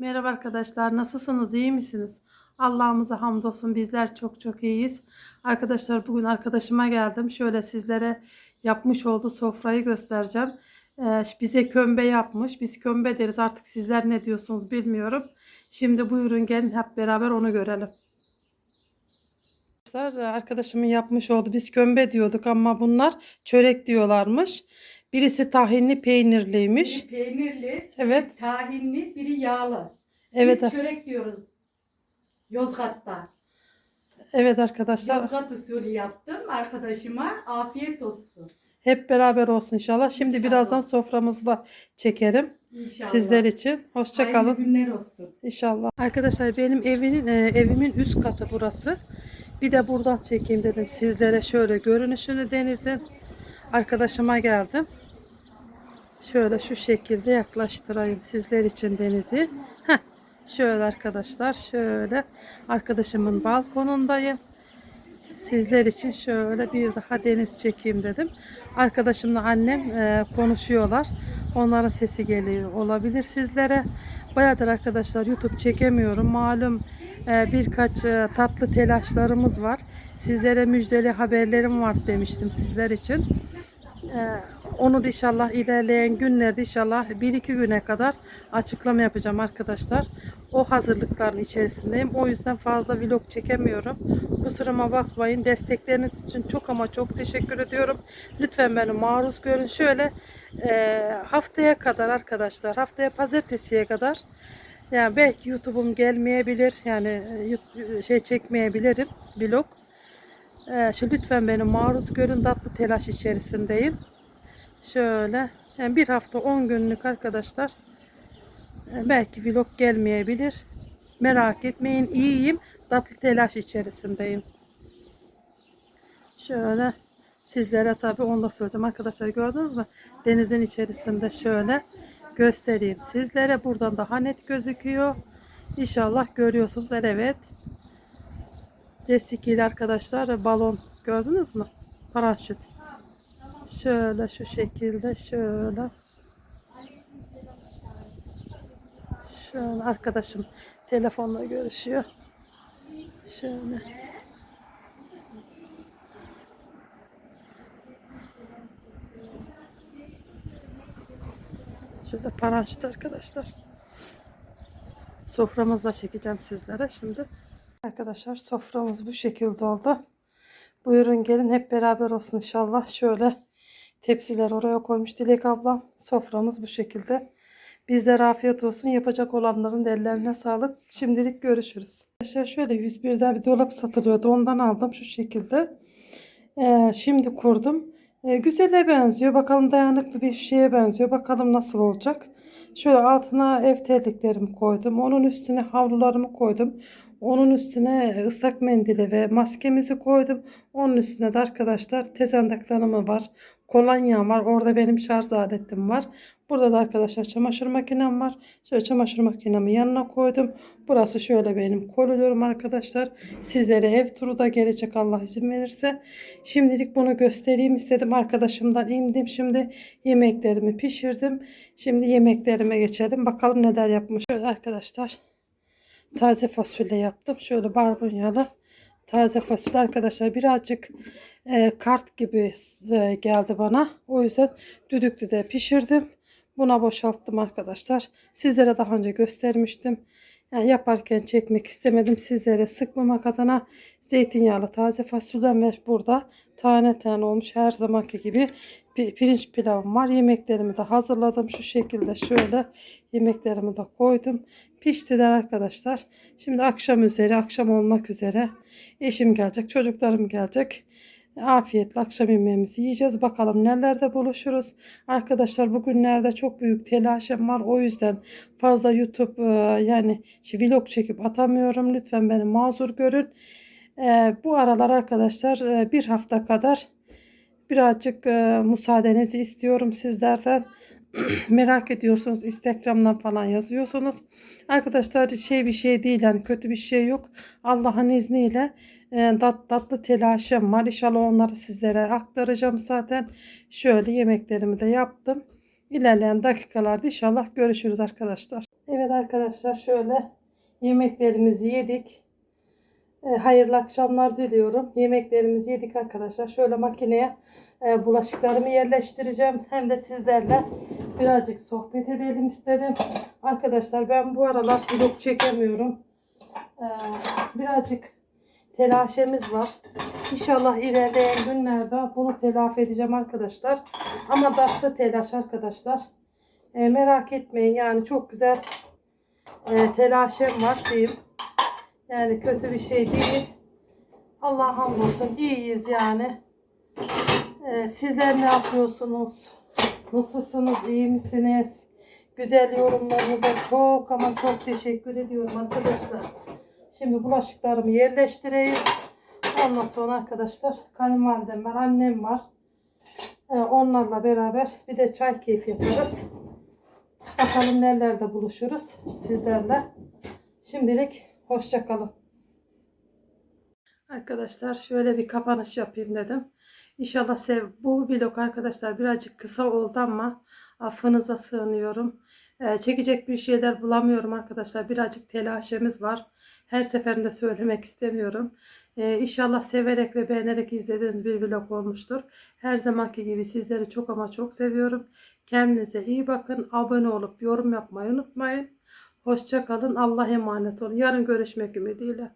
Merhaba arkadaşlar, nasılsınız? İyi misiniz? Allah'ımıza hamdolsun bizler çok çok iyiyiz. Arkadaşlar bugün arkadaşıma geldim. Şöyle sizlere yapmış olduğu sofrayı göstereceğim. Ee, bize kömbe yapmış. Biz kömbe deriz artık sizler ne diyorsunuz bilmiyorum. Şimdi buyurun gelin hep beraber onu görelim. Arkadaşlar arkadaşımın yapmış oldu. Biz kömbe diyorduk ama bunlar çörek diyorlarmış. Birisi tahinli peynirliymiş. Biri peynirli, Evet. tahinli, biri yağlı. Evet. Biz çörek diyoruz. Yozgat'ta. Evet arkadaşlar. Yozgat usulü yaptım arkadaşıma. Afiyet olsun. Hep beraber olsun inşallah. Şimdi İnşallah. birazdan soframızı da çekerim İnşallah. sizler için. Hoşça Hayırlı kalın günler olsun. inşallah. Arkadaşlar benim evinin e, evimin üst katı burası. Bir de buradan çekeyim dedim sizlere şöyle görünüşünü denizin. Arkadaşıma geldim. Şöyle şu şekilde yaklaştırayım sizler için denizi. Heh, şöyle arkadaşlar şöyle arkadaşımın balkonundayım. Sizler için şöyle bir daha deniz çekeyim dedim. Arkadaşımla annem e, konuşuyorlar. Onların sesi geliyor olabilir sizlere. Bayağıdır arkadaşlar YouTube çekemiyorum. Malum e, birkaç e, tatlı telaşlarımız var. Sizlere müjdeli haberlerim var demiştim sizler için. Ee, onu da inşallah ilerleyen günlerde inşallah bir iki güne kadar açıklama yapacağım arkadaşlar. O hazırlıkların içerisindeyim. O yüzden fazla vlog çekemiyorum. Kusuruma bakmayın. Destekleriniz için çok ama çok teşekkür ediyorum. Lütfen beni maruz görün. Şöyle e, haftaya kadar arkadaşlar haftaya pazartesiye kadar yani belki YouTube'um gelmeyebilir. Yani e, yut- şey çekmeyebilirim vlog. Ee, şu lütfen beni maruz görün tatlı telaş içerisindeyim. Şöyle yani bir hafta 10 günlük arkadaşlar Ee, belki vlog gelmeyebilir. Merak etmeyin iyiyim. Tatlı telaş içerisindeyim. Şöyle sizlere tabi onu da söyleyeceğim arkadaşlar gördünüz mü? Denizin içerisinde şöyle göstereyim sizlere. Buradan daha net gözüküyor. İnşallah görüyorsunuz. Evet. Jessica ile arkadaşlar balon gördünüz mü? Paraşüt. Şöyle şu şekilde şöyle. Şöyle arkadaşım telefonla görüşüyor. Şöyle. Şöyle paraşüt arkadaşlar. Soframızla çekeceğim sizlere şimdi. Arkadaşlar soframız bu şekilde oldu. Buyurun gelin hep beraber olsun inşallah. Şöyle tepsiler oraya koymuş Dilek ablam. Soframız bu şekilde. Bizlere afiyet olsun. Yapacak olanların ellerine sağlık. Şimdilik görüşürüz. Arkadaşlar şöyle 101'de bir dolap satılıyordu. Ondan aldım şu şekilde. Ee, şimdi kurdum. Ee, güzele benziyor. Bakalım dayanıklı bir şeye benziyor. Bakalım nasıl olacak. Şöyle altına ev terliklerimi koydum. Onun üstüne havlularımı koydum. Onun üstüne ıslak mendili ve maskemizi koydum. Onun üstüne de arkadaşlar tezendaklarımı var. Kolonyam var. Orada benim şarj aletim var. Burada da arkadaşlar çamaşır makinem var. Şöyle çamaşır makinemi yanına koydum. Burası şöyle benim koridorum arkadaşlar. Sizlere ev turu da gelecek Allah izin verirse. Şimdilik bunu göstereyim istedim. Arkadaşımdan indim. Şimdi yemeklerimi pişirdim. Şimdi yemeklerime geçelim. Bakalım neler yapmış. Şöyle arkadaşlar taze fasulye yaptım. Şöyle barbunyalı taze fasulye arkadaşlar birazcık e, kart gibi e, geldi bana. O yüzden düdüklü de pişirdim. Buna boşalttım arkadaşlar. Sizlere daha önce göstermiştim. Yani yaparken çekmek istemedim. Sizlere sıkmamak adına zeytinyağlı taze fasulyem ve burada tane tane olmuş her zamanki gibi pi- pirinç pilavım var. Yemeklerimi de hazırladım. Şu şekilde şöyle yemeklerimi de koydum. Piştiler arkadaşlar. Şimdi akşam üzeri, akşam olmak üzere eşim gelecek, çocuklarım gelecek. Afiyetle akşam yemeğimizi yiyeceğiz. Bakalım nelerde buluşuruz. Arkadaşlar bugünlerde çok büyük telaşım var. O yüzden fazla YouTube e, yani şey, vlog çekip atamıyorum. Lütfen beni mazur görün. E, bu aralar arkadaşlar e, bir hafta kadar birazcık müsaadenizi istiyorum sizlerden. merak ediyorsunuz Instagram'dan falan yazıyorsunuz. Arkadaşlar şey bir şey değil yani kötü bir şey yok. Allah'ın izniyle tat, tatlı telaşım var. İnşallah onları sizlere aktaracağım zaten. Şöyle yemeklerimi de yaptım. İlerleyen dakikalarda inşallah görüşürüz arkadaşlar. Evet arkadaşlar şöyle yemeklerimizi yedik. E, hayırlı akşamlar diliyorum. Yemeklerimizi yedik arkadaşlar. Şöyle makineye e, bulaşıklarımı yerleştireceğim. Hem de sizlerle birazcık sohbet edelim istedim. Arkadaşlar ben bu aralar vlog çekemiyorum. E, birazcık telaşemiz var. İnşallah ilerleyen günlerde bunu telafi edeceğim arkadaşlar. Ama tatlı telaş arkadaşlar. E, merak etmeyin yani çok güzel e, telaşem var diyeyim. Yani kötü bir şey değil. Allah hamdolsun iyiyiz yani. E, sizler ne yapıyorsunuz? Nasılsınız? iyi misiniz? Güzel yorumlarınıza çok ama çok teşekkür ediyorum arkadaşlar. Şimdi bulaşıklarımı yerleştireyim. Ondan sonra arkadaşlar kayınvalidem var, annem var. E, onlarla beraber bir de çay keyfi yaparız. Bakalım nerelerde buluşuruz sizlerle. Şimdilik hoşça kalın. Arkadaşlar şöyle bir kapanış yapayım dedim. İnşallah sev bu vlog arkadaşlar birazcık kısa oldu ama affınıza sığınıyorum. Ee, çekecek bir şeyler bulamıyorum arkadaşlar. Birazcık telaşemiz var. Her seferinde söylemek istemiyorum. Ee, inşallah severek ve beğenerek izlediğiniz bir vlog olmuştur. Her zamanki gibi sizleri çok ama çok seviyorum. Kendinize iyi bakın. Abone olup yorum yapmayı unutmayın. Hoşça kalın. Allah'a emanet olun. Yarın görüşmek ümidiyle.